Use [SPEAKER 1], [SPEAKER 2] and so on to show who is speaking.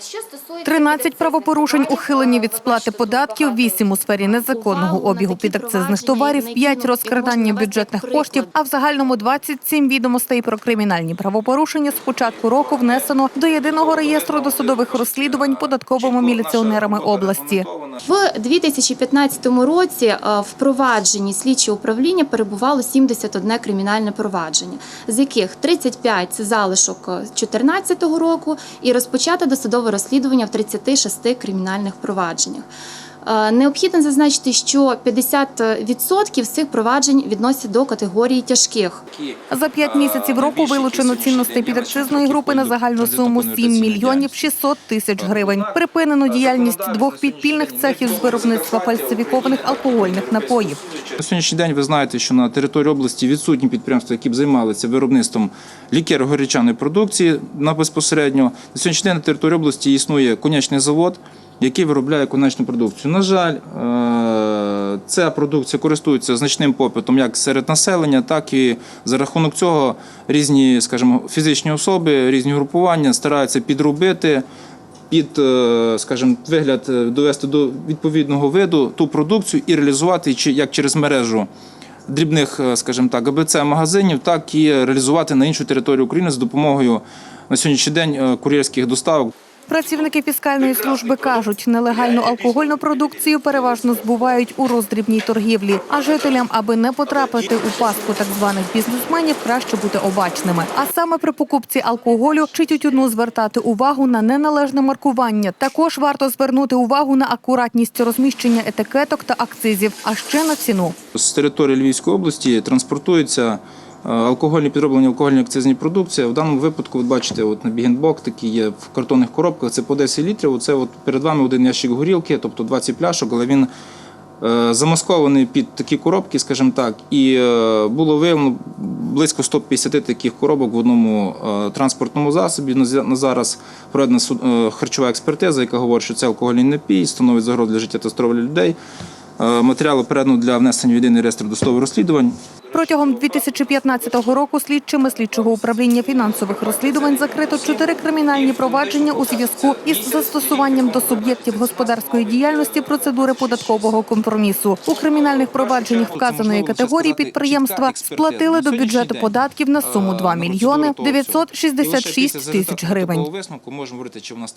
[SPEAKER 1] Що стосується
[SPEAKER 2] 13 правопорушень ухилені від сплати податків, 8 у сфері незаконного обігу підакцизних товарів, 5 розкрадання бюджетних коштів, а в загальному 27 відомостей про кримінальні правопорушення з початку року внесено до єдиного реєстру досудових розслідувань податковими міліціонерами області.
[SPEAKER 1] В 2015 році е, в провадженні слідчого управління перебувало 71 кримінальне провадження, з яких 35 – це залишок 2014 року і розпочато досудове розслідування в 36 кримінальних провадженнях. Е, Необхідно зазначити, що 50% з цих проваджень відносять до категорії тяжких.
[SPEAKER 2] За 5 місяців року вилучено цінностей підакцизної групи на загальну суму 7 мільйонів 600 тисяч гривень. Припинено діяльність двох підпільних цехів з виробництва фальсифікованих алкогольних напоїв.
[SPEAKER 3] На сьогоднішній день ви знаєте, що на території області відсутні підприємства, які б займалися виробництвом лікеро-горячаної продукції на безпосередньо. На сьогоднішній день на території області існує конячний завод, який виробляє конечну продукцію. На жаль, е, ця продукція користується значним попитом як серед населення, так і за рахунок цього різні, скажімо, фізичні особи, різні групування стараються підробити під, е, скажімо, вигляд е, довести до відповідного виду ту продукцію і реалізувати чи- як через мережу дрібних, скажімо так, АБЦ магазинів, так і реалізувати на іншу територію України з допомогою на сьогоднішній день кур'єрських доставок.
[SPEAKER 2] Працівники фіскальної служби кажуть, нелегальну алкогольну продукцію переважно збувають у роздрібній торгівлі. А жителям, аби не потрапити у пастку так званих бізнесменів, краще бути обачними. А саме при покупці алкоголю чи тютюну звертати увагу на неналежне маркування. Також варто звернути увагу на акуратність розміщення етикеток та акцизів, а ще на ціну.
[SPEAKER 3] З території Львівської області транспортуються е, алкогольні підроблені алкогольні акцизні продукції. В даному випадку, ви бачите, от на бігенбок такі є в картонних коробках. Це по 10 літрів. Оце от перед вами один ящик горілки, тобто 20 пляшок, але він е, замаскований під такі коробки, скажімо так, і е, було виявлено близько 150 таких коробок в одному е, транспортному засобі. На зараз проведена е, харчова експертиза, яка говорить, що це алкогольний напій, становить загрозу для життя та здоров'я людей. Е, Матеріали передано для внесення в єдиний реєстр досудових розслідувань.
[SPEAKER 2] Протягом 2015 року слідчими слідчого управління фінансових розслідувань закрито чотири кримінальні провадження у зв'язку із застосуванням до суб'єктів господарської діяльності процедури податкового компромісу. У кримінальних провадженнях вказаної категорії підприємства сплатили до бюджету податків на суму 2 мільйони 966 тисяч гривень.
[SPEAKER 3] Висновку можемо говорити, чи вона